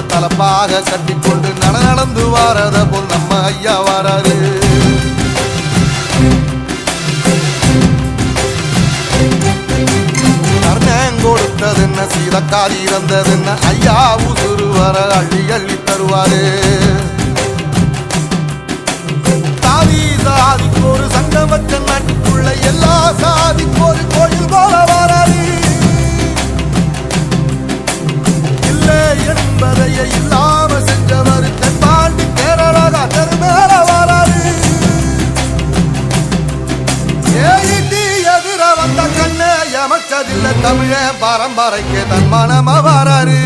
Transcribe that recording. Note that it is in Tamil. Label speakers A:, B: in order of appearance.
A: எல்லாம் தலப்பாக கட்டிக்கொண்டு நட நடந்து வாரத போல் நம்ம ஐயா வராரு. கர்ணன் கொடுத்தது என்ன? சீதக்காரி இறந்தது என்ன? ஐயா உசுறு வர அள்ளி அள்ளி தருவாரு. தாவி தாதிக்கு ஒரு சங்கம் வச்ச நாட்டுக்குள்ள எல்லா தமிழ பாரம்பரைக்கு தன் மனம வராரு